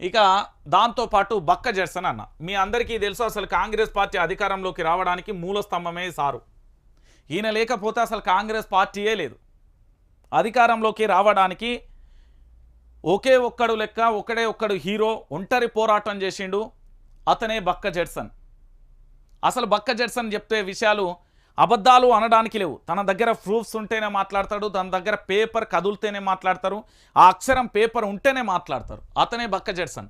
ఇక దాంతోపాటు బక్క జెర్సన్ అన్న. మీ అందరికీ తెలుసు అసలు కాంగ్రెస్ పార్టీ అధికారంలోకి రావడానికి మూల స్తంభమే సారు. ఈయన లేకపోతే అసలు కాంగ్రెస్ పార్టీయే లేదు. అధికారంలోకి రావడానికి ఒకే ఒక్కడు లెక్క ఒకడే ఒక్కడు హీరో ఒంటరి పోరాటం చేసిండు అతనే బక్క జెడ్సన్ అసలు బక్క జెడ్సన్ చెప్తే విషయాలు అబద్ధాలు అనడానికి లేవు. తన దగ్గర ప్రూఫ్స్ ఉంటేనే మాట్లాడతాడు తన దగ్గర పేపర్ కదులుతేనే మాట్లాడతారు ఆ అక్షరం పేపర్ ఉంటేనే మాట్లాడతారు. అతనే బక్క జడ్సన్.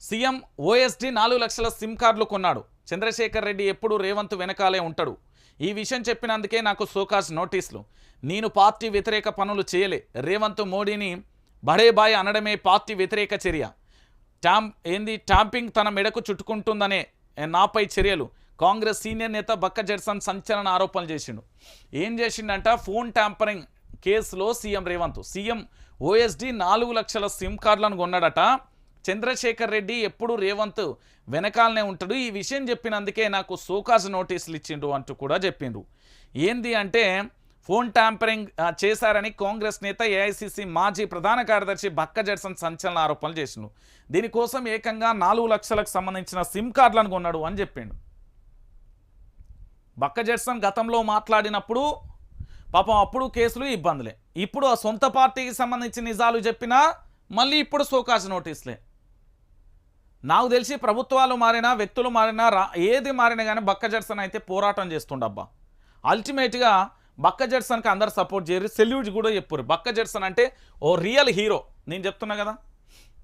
సీఎం ఓఎస్డి నాలుగు లక్షల సిమ్ కార్డులు కొన్నాడు. చంద్రశేఖర్ రెడ్డి ఎప్పుడు రేవంత్ వెనకాలే ఉంటాడు. ఈ విషయం చెప్పినందుకే నాకు సోకాస్ నోటీసులు. నేను పార్టీ వ్యతిరేక పనులు చేయలే. రేవంత్ మోడీని బడేబాయ్ అనడమే పార్టీ వ్యతిరేక చర్య. ట్యాం ఏంది ట్యాంపింగ్ తన మెడకు చుట్టుకుంటుందనే నాపై చర్యలు. కాంగ్రెస్ సీనియర్ నేత బక్క జెడ్సన్ సంచలన ఆరోపణలు చేసిండు. ఏం చేసిండంట? ఫోన్ ట్యాంపరింగ్ కేసులో సీఎం రేవంత్. సీఎం ఓఎస్డి నాలుగు లక్షల సిమ్ కార్డులను కొన్నాడట. చంద్రశేఖర్ రెడ్డి ఎప్పుడు రేవంత్ వెనకాలనే ఉంటాడు. ఈ విషయం చెప్పినందుకే నాకు సోకాజ్ నోటీసులు ఇచ్చిండు అంటూ కూడా చెప్పిండు. ఏంది అంటే ఫోన్ ట్యాంపరింగ్ చేశారని కాంగ్రెస్ నేత ఏఐసిసి మాజీ ప్రధాన కార్యదర్శి బక్క జడ్సన్ సంచలన ఆరోపణలు చేసిండు. దీనికోసం ఏకంగా నాలుగు లక్షలకు సంబంధించిన సిమ్ కార్డులను కొన్నాడు అని చెప్పిండు. బక్క జడ్సన్ గతంలో మాట్లాడినప్పుడు పాపం అప్పుడు కేసులు ఇబ్బందులే. ఇప్పుడు ఆ సొంత పార్టీకి సంబంధించిన నిజాలు చెప్పినా మళ్ళీ ఇప్పుడు సోకాజ్ నోటీసులే. నాకు తెలిసి ప్రభుత్వాలు మారినా వ్యక్తులు మారినా రా ఏది మారినా కానీ బక్క జడ్సన్ అయితే పోరాటం చేస్తుండబ్బా. అల్టిమేట్గా బక్క జడ్సన్కి అందరు సపోర్ట్ చేయరు సెల్యూట్ కూడా చెప్పురు. బక్క జడ్సన్ అంటే ఓ రియల్ హీరో. నేను చెప్తున్నా కదా?